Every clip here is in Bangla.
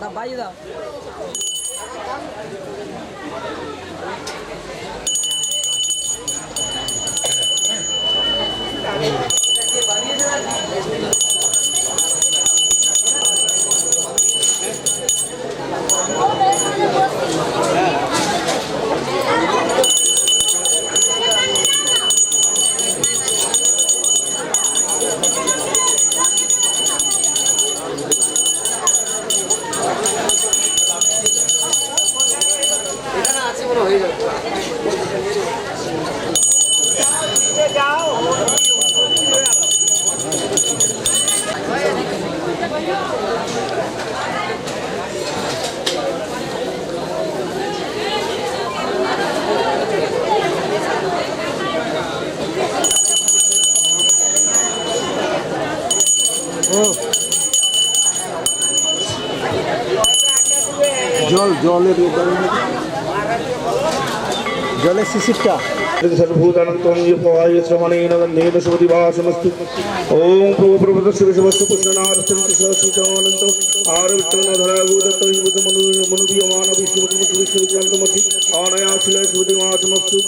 দাও বাইয়ে দাও 要。శిశిక్ష ఓం ప్రభుత్వ విషవస్తు పుష్ణనారస్తు ఆరవిత్తరాభూతమనుమానవిశ్వమసి ఆనయాశిల శివదివాసమస్తు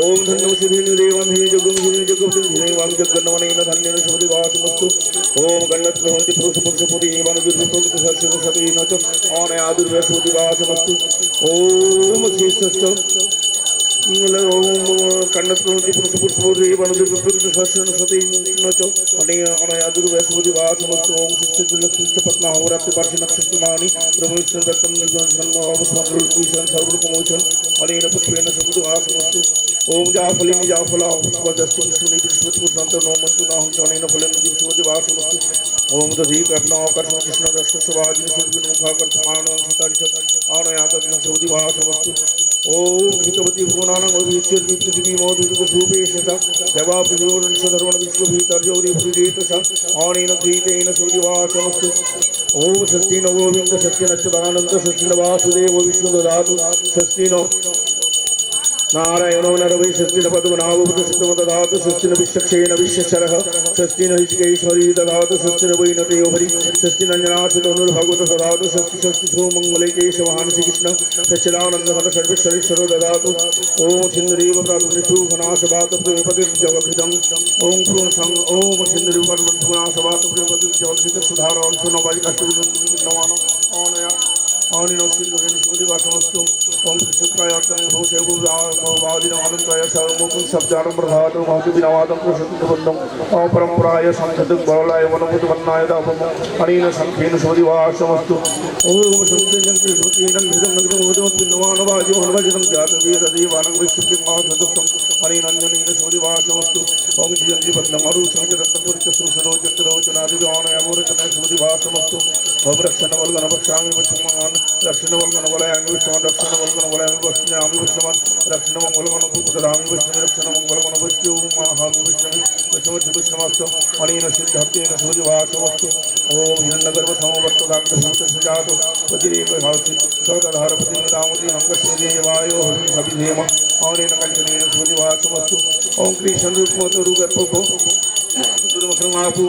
ఓం ధన్యం శిధిని దేవం హిని జగం హిని జగం దేవం జగన్నవనైన ధన్యన శివదివాసమస్తు ఓం గణత్వంతి పురుష పురుష పురి వనజుర్భుత సతీనత ఆనయాదుర్వేశ శివదివాసమస్తు ఓం శ్రీస్తు കണ്ണത്തോട്ടി പുനഃപുഷ്പൂർവൈവണുപത്മാണി അനേന പുഷ്പേണ സമുദ്രവാസമസ്തു ഓം ജാഫലിം ജാഫലാസ്തു വിഷ്ണുപതിപുഷ്പതിപുഷ്ണോമന്തുനാഹുനേന ഫലം ദിവസപതിവാസമസ്തു ഓം ദധീകർണാകർഷണ കൃഷ്ണ ദർശ സുഭാജിന സൂര്യമുഖാകർഷമാണ സതാരിഷത് ആണയാതഗ്ന സൗദിവാസമസ്തു ओम हितवती भुवनानं भविष्यति पृथ्वी मोदुतु सूपेश स जवा पृथिवरुण सधर्वण विश्वभीतर्जौरि भुरिदेत स आणेन प्रीतेन सूर्यवासमस्तु। ओम षष्ठी नवोविन्द सत्यनच्युतानन्द षष्ठी वासुदेव विष्णुददातु। षष्ठी नौ नारायणो नरवै पदम सुतम दधा स्वस्तिन विश्वक्षेन विश्वशरः स्वस्तिन हिचकेश्वरी दधा स्वस्तिन वै नतयो हरि स्वस्तिनञ्जनासुतनुर्भगवत दधातु स्वस्ति स्वस्ति सोमङ्गलैकेशवान् श्रीकृष्ण सच्चिदानन्दहर सर्वेश्वरेश्वरो ददातु ॐ सिन्दुरीव दधा प्रियपतिर्जवघृतम् सिंधुरी पूर्णसं ॐ सिन्दुरीव परमघनाशवात प्रियपतिर्जवघृतसुधारोऽर्थनवायि कष्टविन्दमानम् ॐ नया آمين وسلم على شهود وكمستم قوم كسكا يعتني هو شيخ مبادين آمين كايا سرموكم شبدار مرهات ومحجبين آوادم كرشد بندم آو پرمپرايا سنجدك برولاي ونمت بنايا دابم أنين سنخين شهود وعاشمستم ஓம் சமுதிரம் கிருஷ்ணீரம் மிருதம் மிருதம் உதவம் பின்னவானவாஜி வனவஜனம் ஜாதவீர தேவானம் விசுக்கிம் மாசதுக்கம் மணிநந்தனேன சுதிவாசமஸ்து ஓம் ஜியந்தி பந்தம் அருள் சங்கரந்தம் புரிச்ச சுசரோஜன் திரோச்சனாதிவான அமோரச்சன சுதிவாசமஸ்து ஓம் ரக்ஷண வல்கன பக்ஷாமி பச்சுமான் ரக்ஷண வல்கன வலயாங்க விஷ்ணவன் ரக்ஷண வல்கன வலயாமி பஷ்ணாமி விஷ்ணவன் ரக்ஷண மங்கலவன பூபுதராமி விஷ்ணவி ரக்ஷண மங்கலவன பஷ்யோமாஹாமி விஷ்ணவி பசுமதி விஷ்ணமஸ்து மணின சித்தார்த்தேன சுதிவாசமஸ்து ओम हिरण्यगर्भसमवत्तदान्तसन्तसुजातो वज्रेवभावसि ओम कृष्ण रूप कञ्चनेन रूप ॐ क्रीशनरूपमतरुगर्भो दुर्मसमापु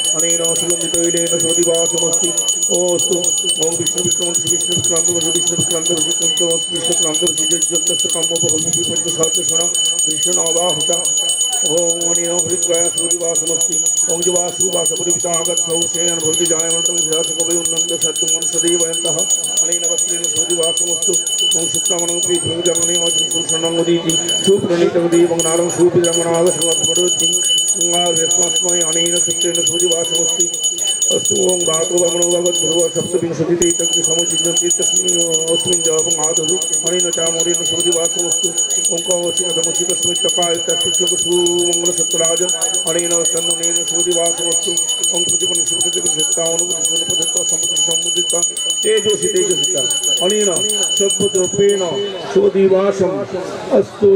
अनेन सुगन्धितैलेन शोधिवासमस्ति ओस्तु ॐ विष्णुविक्रान्त विष्णुविक्रान्तमसु विष्णुविक्रान्तमसुकुन्तमस्तु विष्णुक्रान्तमसुजज्जन्तस्य कामोपहल्मिति पञ्चसाक्षसणा कृष्णनावाहुता ॐ अनेन हृद्वाय शोधिवासमस्ति ॐ जुवासुवासपुरितागच्छौ श्रेयन् भवति जायमन्तं ध्यासकवयुन्नन्त सत्त्वं सदैवयन्तः अनेन वस्त्रेण शोधिवासमस्तु ॐ शुक्रामणमपि ध्वजमणे वचनं सुषणमुदीति सुप्रणीतमुदी वङ्गनारं सुपिरङ्गनाथसमर्पणोति अनेन सूत्रेण सूर्यवासमस्ति। अस्तु, ओं धातो भ्रमणो भगवद्भ्रुव सप्तविंशतिते तत्र समुचिन्यते तस्मिन् अस्मिन् जपम् आदौ अनेन चामोरेण सूर्यवासमस्तु। ओङ्कावसिमसमुचि तस्मै तपाय तस्मिन् अनेन तन्नुनेन सूर्यवासमस्तु। ओं प्रतिपनिषुकृतिकृता अनुपनिषुपदत्ता समुद्रसमुदिता तेजोषि तेजसिता अनेन सद्भुतरूपेण सूर्यवासम् अस्तु।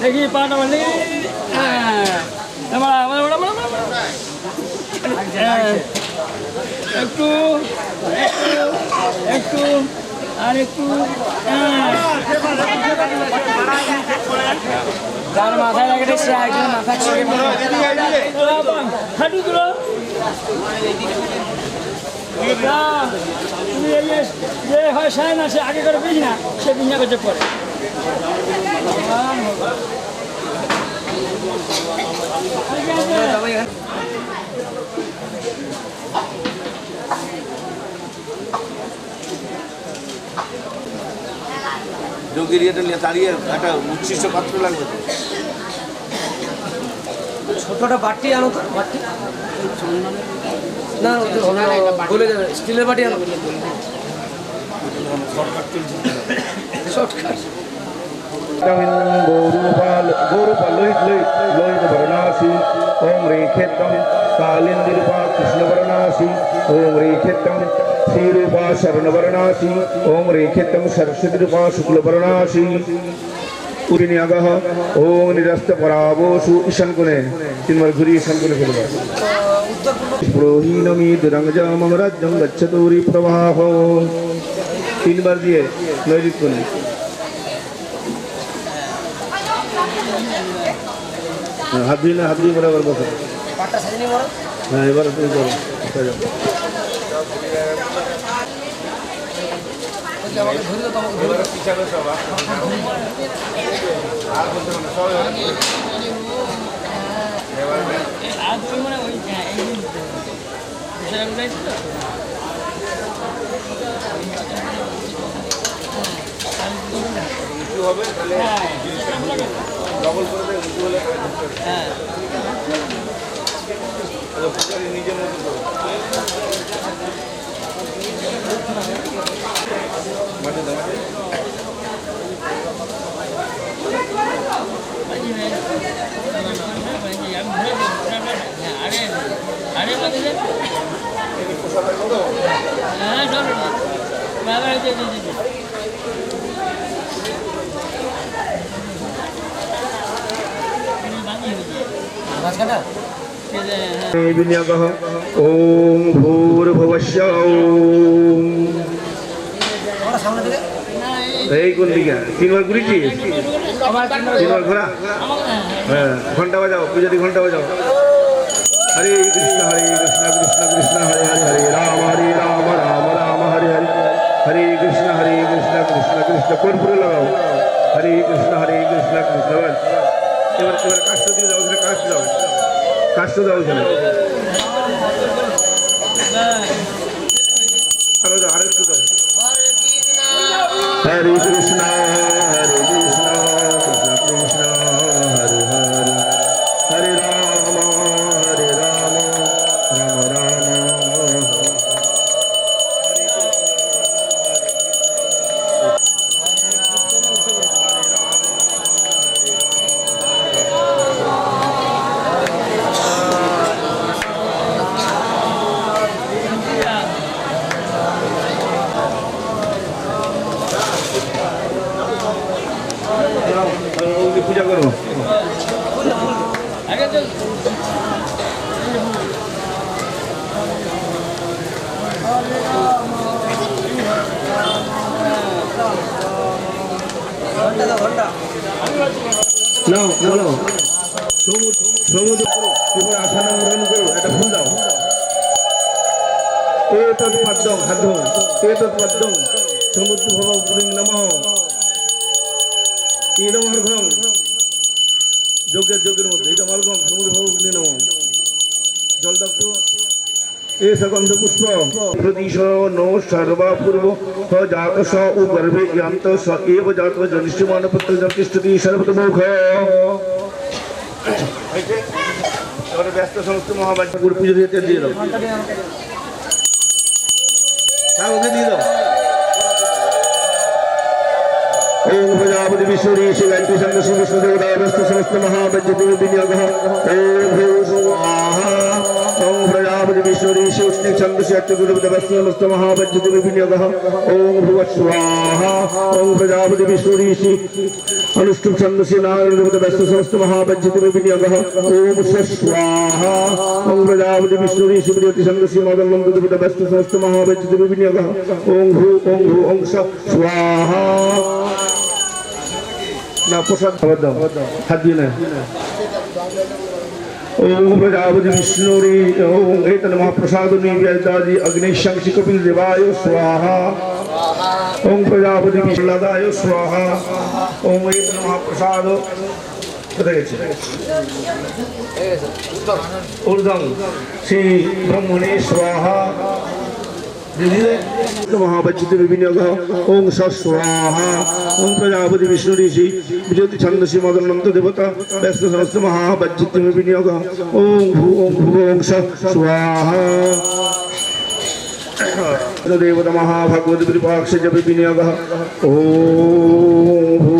দেখি পাটা মানে একটু একটু আর একটু যার মাথায় লাগে সে একজন মাথা হাঁটু না, তুমি এই যে যে হয় সায় না সে আগে করে বিজ না সে বিজনা করতে পরে যোগীর ইয়েটা নিয়ে দাঁড়িয়ে একটা উচ্ছিষ্ট পাত্র লাগবে। ছোটটা বাটি আনো তো বাটি। না গলে যাবে স্টিলের বাটি আনো শর্টকাট। গৌরূপাল গৌরূপাল লোহিত লোহিত লোহিত বর্ণাসি। ওম রেখেতম কালিন্দিরূপা কৃষ্ণ বর্ণাসি। ওম রেখেতম শ্রীরূপা শরণ বর্ণাসি। ওম রেখেতম সরস্বতী রূপা শুক্ল বর্ণাসি। উরিনিয়াগহ ওম নিরস্ত পরাবসু ঈশান কোণে। তিনবার ঘুরিয়ে ঈশান কোণে ফেলবে প্রহীনমি দুরঙ্গজা মম রাজ্যং গচ্ছতুরি প্রবাহ তিনবার দিয়ে নৈরিত কোণে হ্যাঁ, হাত দিয়ে না হাত দিয়ে বরাবর বসো পাটটা সাজিয়ে বড় হ্যাঁ এবার তুমি করো সাজাও। আমাকে ধরে দাও তোমাকে ধরে দাও। আর তুই মানে ওই ডবল করে দেয় উঁচু হলে হ্যাঁ। নিজের মতো মাঠে। আরে আরে বলতে হ্যাঁ চলো বাবা যে যে যে বানিয়ে ওম ভূর্ভুবস্য ওম আমরা সামনে এই কোন দিকে? তিনবার ঘুরেছি তিনবার ঘোরা। হ্যাঁ ঘণ্টা বাজাও পূজারি ঘণ্টা বাজাও। হরে কৃষ্ণ হরে কৃষ্ণ কৃষ্ণ কৃষ্ণ হরে হরে হরে রাম হরে রাম রাম রাম হরে হরে। হরে কৃষ্ণ হরে কৃষ্ণ কৃষ্ণ কৃষ্ণ কর্পূর লাগাও। হরে কৃষ্ণ হরে কৃষ্ণ কৃষ্ণ এবার এবার কাষ্ট দিয়ে দাও ওখানে কাষ্ট দাও কাষ্ট দাও ওখানে আরও দাও আরেকটু দাও। Hare Krishna. 시작으로. 알겠죠? No, no, no. 정우, 정우도 이번 아사나무 하는 걸 약간 혼다. 에이터 받동, 받동, 에이터 받동, 정우도 화가 부르는 나무. প্রতিশ no সর্বাপূর্ব হ জাত স উ গর্ভে ইয়ান্ত স এব জাত জনিষ্ঠমান পুত্র জন্তিষ্ঠতি সর্বতমুখ এবারে ব্যস্ত সমস্ত মহাবাচ্য গুরু পুজো দিতে দিয়ে দাও হ্যাঁ ওকে দিয়ে দাও ओम प्रजापति विष्णुरी श्री गायत्री चंद्र श्री विष्णुदेवता व्यस्त समस्त महाबज्जति विनियोग ओम भूः स्वाहा ओम प्रजापति विष्णुरी श्री उष्णि चंद्र श्री अच्युत व्यस्त समस्त महाबज्जति विनियोग ओम भुव स्वाहा ओम प्रजापति विष्णुरी श्री अनुष्ठुप चंद्र श्री नारायण व्यस्त समस्त महाबज्जति विनियोग ओम स्वाहा ओम प्रजापति विष्णुरी श्री प्रियति चंद्र श्री मदन नंद व्यस्त समस्त महाबज्जति विनियोग ओम भू ओम भू ओम स्वाहा না প্রসাদ খাবার দাও হাত দিয়ে না ওম প্রজাপতি বিষ্ণুরি ওম এতন মহাপ্রসাদ নিবেদাদি অগ্নিশংসি কপিল দেবায় স্বাহা ওম প্রজাপতি বিষ্ণুদায় স্বাহা ওম এতন মহাপ্রসাদ কোথায় গেছে ঊর্ধ্বং শ্রী মহাবাচ্যুত বিনিয়োগ ওং সস্বাহা ওং প্রজাপতি বিষ্ণু ঋষি বিজতি ছন্দসি মদনন্ত দেবতা, ব্যস্ত সমস্ত মহাবাচ্যুত বিনিয়োগ ওং ভূ ওং ভূ, ওং সস্বাহা দেবতা মহাভাগবত কৃপাক্ষ বিনিয়োগ, ও ভূ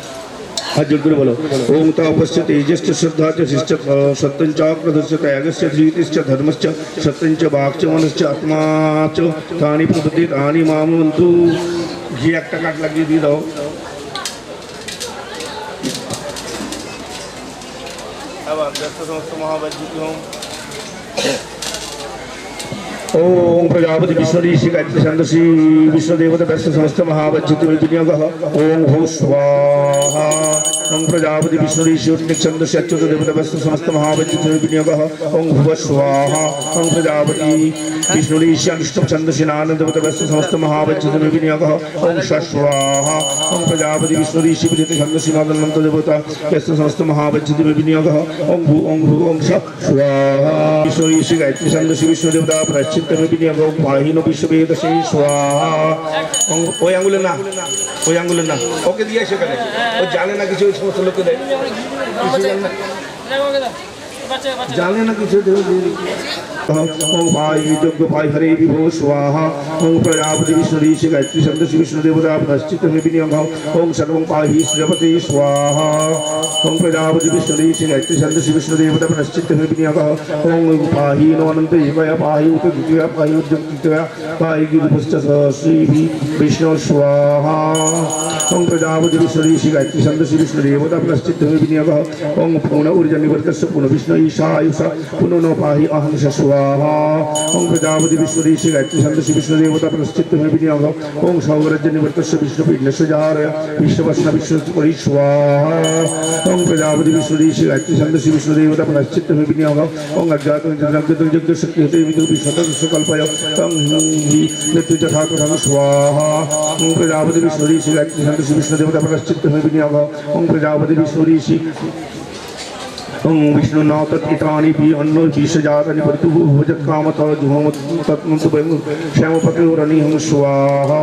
हा जुलबुल बोलो ओम तापस्य तेजश्च श्रद्धा च शिश्च सत्यंचाक्रदस्य त्यागस्य धीतिश्च धर्मश्च सत्यंच वाक्च मनश्च आत्मा च। तानी तानि तानी मामवंतू ही एकटा काट लागली ती जाऊ महाबाजी ओम प्रजापति विश्वरीषि गायत्री छंदसी विश्वदेवता व्यस्त समस्त महावज्जित विनियोग ओम भू स्वाहा ओम प्रजापति विश्वरीषि उन्निक छंदसी अच्युत देवता व्यस्त समस्त महावज्जित विनियोग ओम भुव स्वाहा ओम प्रजापति विष्णुरीषि अनुष्टुप छंदसी नानंद देवता व्यस्त समस्त महावज्जित विनियोग ओम स्वाहा ओम प्रजापति विष्णुरीषि प्रीति छंदसी नानंद देवता व्यस्त समस्त महावज्जित विनियोग ओम भू ओम भू ओम स्वाहा विश्वरीषि गायत्री छंदसी विष्णुदेवता प्राचित বিনিয়োগ বাহিন বিশ্ববেদ সেই সোহা ওই আঙ্গুলে না ওই আঙ্গুলে না ওকে দিয়ে সেখানে ও জানে না কিছু ওই সমস্ত লোকেদের জানে না কিছু ओम भाई जग भाई हरे विभो स्वाहा ओम प्रजापति विष्णु से गायत्री शब्द श्री विष्णु देवता नश्चित विनियम ओम सर्व पाही श्रीपति स्वाहा ओम प्रजापति विष्णु से गायत्री शब्द श्री विष्णु देवता नश्चित में विनियम ओम पाही नो अनंत शिवया पाही उत द्वितीया पाही गिरिपुष्ट श्री विष्णु स्वाहा ओम प्रजापति विष्णु से गायत्री शब्द श्री विष्णु देवता नश्चित में विनियम ओम पूर्ण ऊर्जा निवर्तस्य पूर्ण विष्णु ईशा आयुष पुनः नो पाही अहंस स्व स्वाहा ओम प्रजापति विश्वरीश गायत्री छंदसि विष्णुदेवता प्रश्चित्त में विनियोग ओम सौरज्य निवर्तस्य विष्णुपीठस्य जार विश्ववस्न विश्वपरि स्वाहा ओम प्रजापति विश्वरीश गायत्री छंदसि विष्णुदेवता प्रश्चित्त में विनियोग ओम अज्ञात जगत यज्ञ शक्ति हते विदु विश्वतस्य कल्पय तम हि मृत्यु तथा तथा स्वाहा ओम प्रजापति विश्वरीश गायत्री छंदसि विष्णुदेवता प्रश्चित्त में विनियोग ओम प्रजापति विश्वरीश ओम विष्णु नाम तत्कितानि भी अन्नो बीस जातनि परितु भुजत कामत जुहोम तत्मंत बयम श्याम पतिरनि हम स्वाहा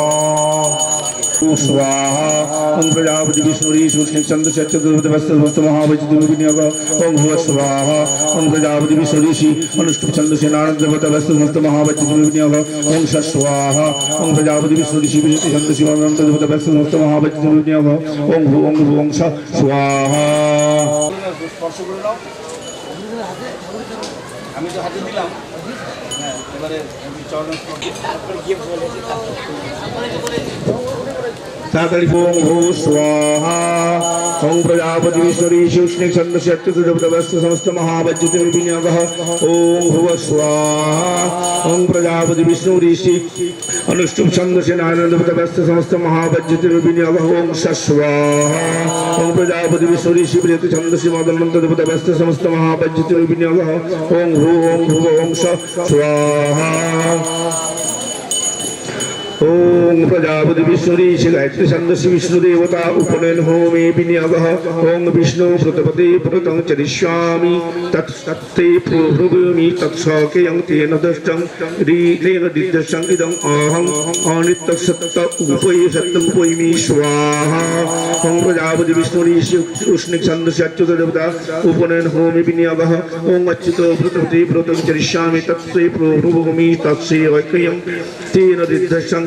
ओम स्वाहा ओम प्रजापति विष्णुरी सूक्ष्म चंद्र से चतुर्भुज वस्त वस्त महावैचित विनियोग ओम भुव स्वाहा ओम प्रजापति विष्णुरी अनुष्टुप चंद्र से नारद देवत वस्त वस्त महावैचित विनियोग ओम स स्वाहा ओम प्रजापति विष्णुरी विष्णु चंद्र से नारद देवत वस्त वस्त महावैचित विनियोग ओम भू ओम भू ओम स स्वाहा স্পর্শ করে নাও। আমি তো হাতে দিলাম। হ্যাঁ এবারে চরণ তাড়াতাড়ি ওম ভূ স্বাহা। ওম প্রজাপতি বিশ্বরী শুষ্ণি ছন্দসি অত্যুদবস্ত সমস্ত মহাবজ্যতি বিনিয়োগ ওম ভুব স্বাহা ওম প্রজাপতি বিষ্ণু ঋষি অনুষ্ঠুপ ছন্দসি নারায়ণবস্ত সমস্ত মহাবজ্যতি বিনিয়োগ ওম স স্বাহা ওম প্রজাপতি বিষ্ণু ঋষি প্রিয়তি ছন্দসি মদনন্ত দেবতাবস্ত সমস্ত মহাবজ্যতি বিনিয়োগ ওম ओम प्रजापति विष्णुरीश गायत्री छंदसि विष्णु देवता उपनयन होमे विनियोग ओम विष्णु प्रतपते प्रतं चरिष्यामि तत्ते प्रभृभूमि तत्सकेयं तेन दष्टं रीलेन दिद्दशं इदम् अहम् अनित्यसत्त उपये सत्यं उपयमि स्वाहा ओम प्रजापति विष्णुरीश उष्ण छंदसि अच्युत देवता उपनयन होमे विनियोग ओम अच्युत प्रतपते प्रतं चरिष्यामि तत्ते प्रभृभूमि तत्सेवकेयं तेन दिद्दशं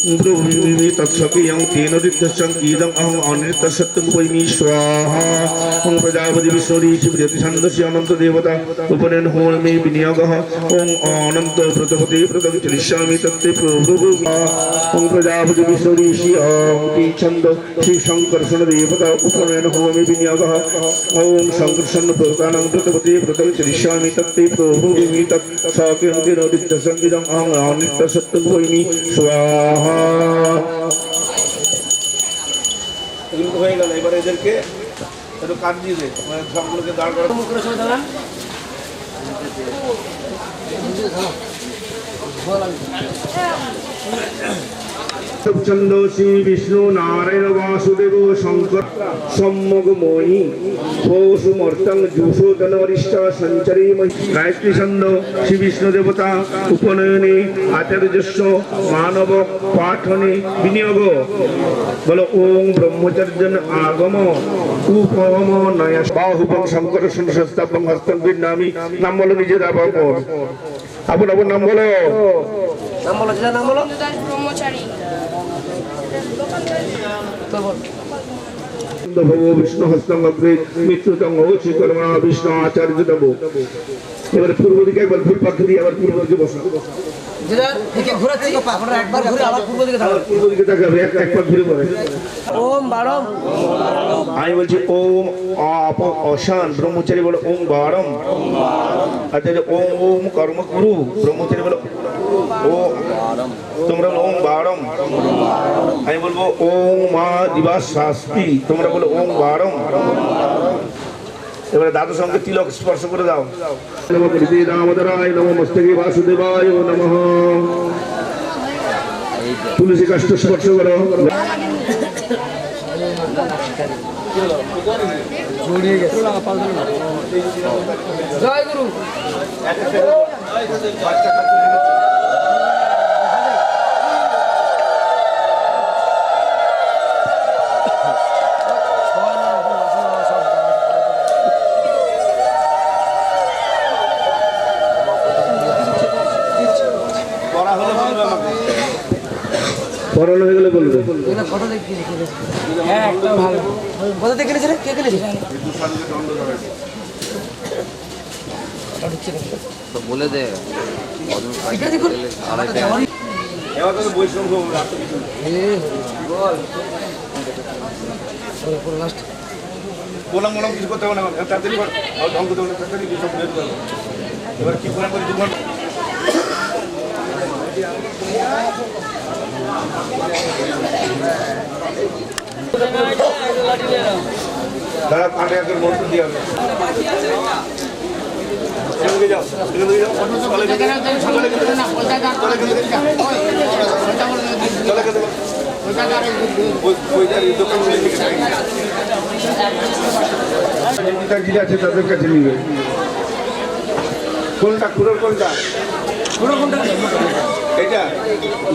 द्रुविमि तत्सखियं तेन रिद्धसङ्गीतम् अहम् अनिर्तसत्यं वैमि स्वाहा ॐ प्रजापति विष्णुरीचिप्रति छन्दस्य अनन्तदेवता उपनेन होण मे विनियोगः ओम अनन्त प्रतपते प्रतं चलिष्यामि तत्ते प्रभु ओम प्रजापति विष्णुरीषि अङ्ति छन्द श्रीशङ्कर्षणदेवता उपनेन होम मे विनियोगः ॐ सङ्कर्षणप्रतानां प्रतपते तत्ते प्रभुमि तत् साकेन तेन रिद्धसङ्गीतम् अहम् अनिर्तसत्यं स्वाहा এগুলো হয়ে গেল। এবার এদেরকে একটু কাট দিয়ে দে। মানে সবগুলোকে দাঁড় করা ছন্দ শ্রী বিষ্ণু নারায়ণ বাসুদেব শঙ্কর সম্মগময়ী পৌষুমর্তং জুষোদন অরিষ্ট সঞ্চরী গায়ত্রী ছন্দ শ্রী বিষ্ণু দেবতা উপনয়নে আচার্যস্ব মানব পাঠনে বিনিয়োগ। বলো ওম ব্রহ্মচর্য আগম উপম নয় বাহুপং শঙ্কর সংস্থাপন হস্তং নামি নাম বলো নিজের আবার আপন আপন নাম বলো। নাম বলো নাম বলো। ব্রহ্মচারী। ভব বিষ্ণু আচার্য দেব। এবার পূর্ব দিকে একবার পাখি দিয়ে আবার দিকে বসো। আমি বলছি ওম আপ অশান ব্রহ্মচারী বলো ওম বারম। আচ্ছা ওম ওম কর্ম গুরু ব্রহ্মচারী বলো ও তোমরা বলো ওম বারম আমি বলব ওম মা দিবাস শাস্তি তোমরা বলো ওম বারম এবারে দাদু সঙ্গে তিলক স্পর্শ করে দাও নম কৃতি দামোদরায় নম মস্তকে বাসুদেবায় নমঃ তুলসী কাষ্ঠ স্পর্শ করো জয় গুরু পড়ানো হয়ে গেলে বলবে। ফটো দেখি হ্যাঁ একদম ভালো। কোথা থেকে কিনেছিলে? কে কিনেছে তো বলে। দে বললাম বললাম কিছু করতে হবে না। তাড়াতাড়ি ঢং করতে হবে তাড়াতাড়ি সব বের করো এবার কি করে করে দু ঘণ্টা দাঁড়া কাঁটে একের মন্ত্র দিয়ে হবে আছে তাদের কাছে নিবে কোনটা খুঁড়োর কোনটা খুঁড়ো কোনটা? এটা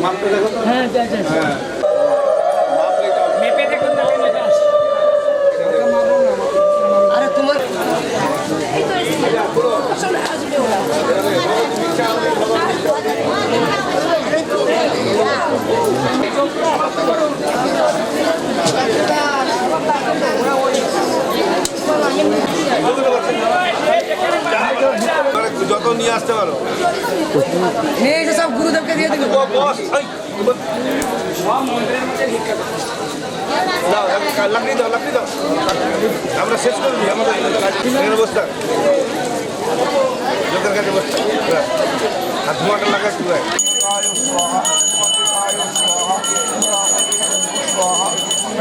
মাপটা দেখো। হ্যাঁ আচ্ছা আচ্ছা হ্যাঁ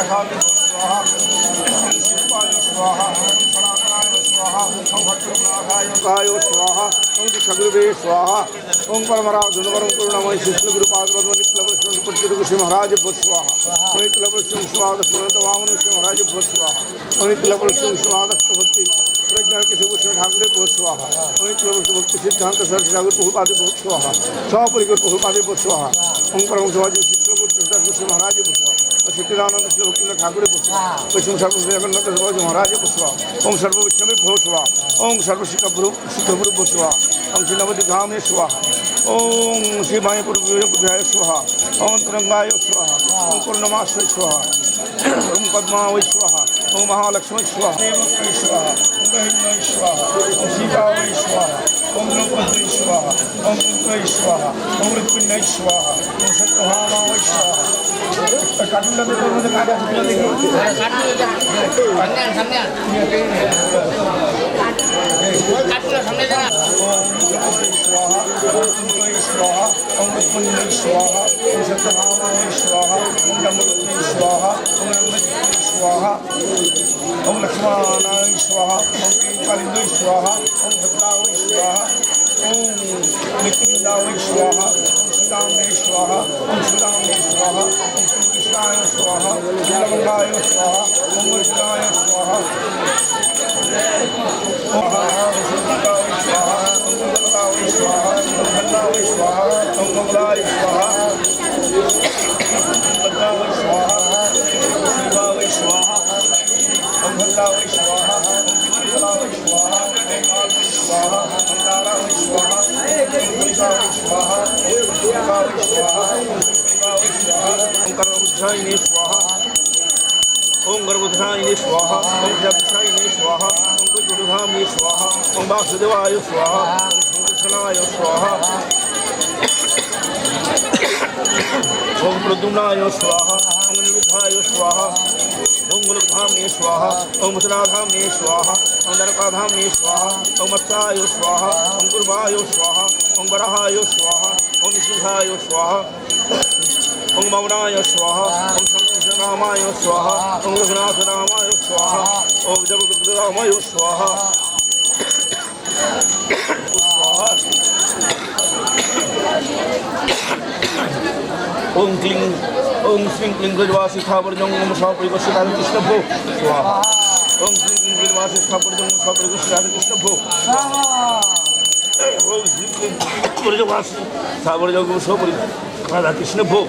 विद्याभि स्वाहा स्वाहा स्वाहा स्वाहा स्वाहा स्वाहा स्वाहा भक्ति भक्ति सिद्धांत सरस सौ परिकर बहुत स्वाहा परम स्वाद সিদ্ধিদানন্দ শিল ভক্তিন্দ্র ঠাকুরের পুষ্পা বৈষ্ণব সর্বশ্রী জগন্নাথ সর্বজ মহারাজের পুষ্পা ওম সর্ববৈষ্ণবে ভো শুভা ওম সর্বশিখভ্রু শিখভ্রু ভো শুভা ওম শ্রীনবতি গামে শুভা ওম শ্রী মায় পূর্বায় শুভা ওম তরঙ্গায় শুভা ওম পূর্ণমাশ্রয় শুভা ओम पद्मावै स्वाहा ओम महालक्ष्मी स्वाहा देवकी स्वाहा ओम बहिन्वै स्वाहा ओम सीतावै स्वाहा ओम द्रौपदी स्वाहा ओम पुत्रै स्वाहा ओम ऋतुन्यै स्वाहा ओम सत्यभामावै स्वाहा ओम लक्ष्मणाय स्वाहा ओम कालिंदय स्वाहा ओम भद्रावय स्वाहा ओम निकुंदावय स्वाहा स्वाहा الله يصلها बुद्धायने स्वाहा ओम जक्षायने स्वाहा ओम गुरुधामने स्वाहा ओम वासुदेवाय स्वाहा ओम श्रीकृष्णाय स्वाहा ओम प्रद्युम्नाय स्वाहा ओम निरुद्धाय स्वाहा ओम गोलकधामने स्वाहा ओम मथुराधामने स्वाहा ओम नरकाधामने स्वाहा ओम मत्साय स्वाहा ओम गुरुवाय स्वाहा ओम वराहाय स्वाहा ओम सिंहाय स्वाहा ओम मौनाय स्वाहा ओम रामाय स्वाहा ओम रघुनाथ रामाय स्वाहा ओम जगद्गुरु रामाय स्वाहा स्वाहा ओम क्लीं ओम श्रीं क्लीं गजवासी स्थापरजं ओम स्वापरिवस्य राधे कृष्ण भो स्वाहा ओम श्रीं क्लीं गजवासी स्थापरजं ओम स्वापरिवस्य राधे कृष्ण भो ओम श्रीं क्लीं गजवासी स्थापरजं ओम स्वापरि राधा कृष्ण भो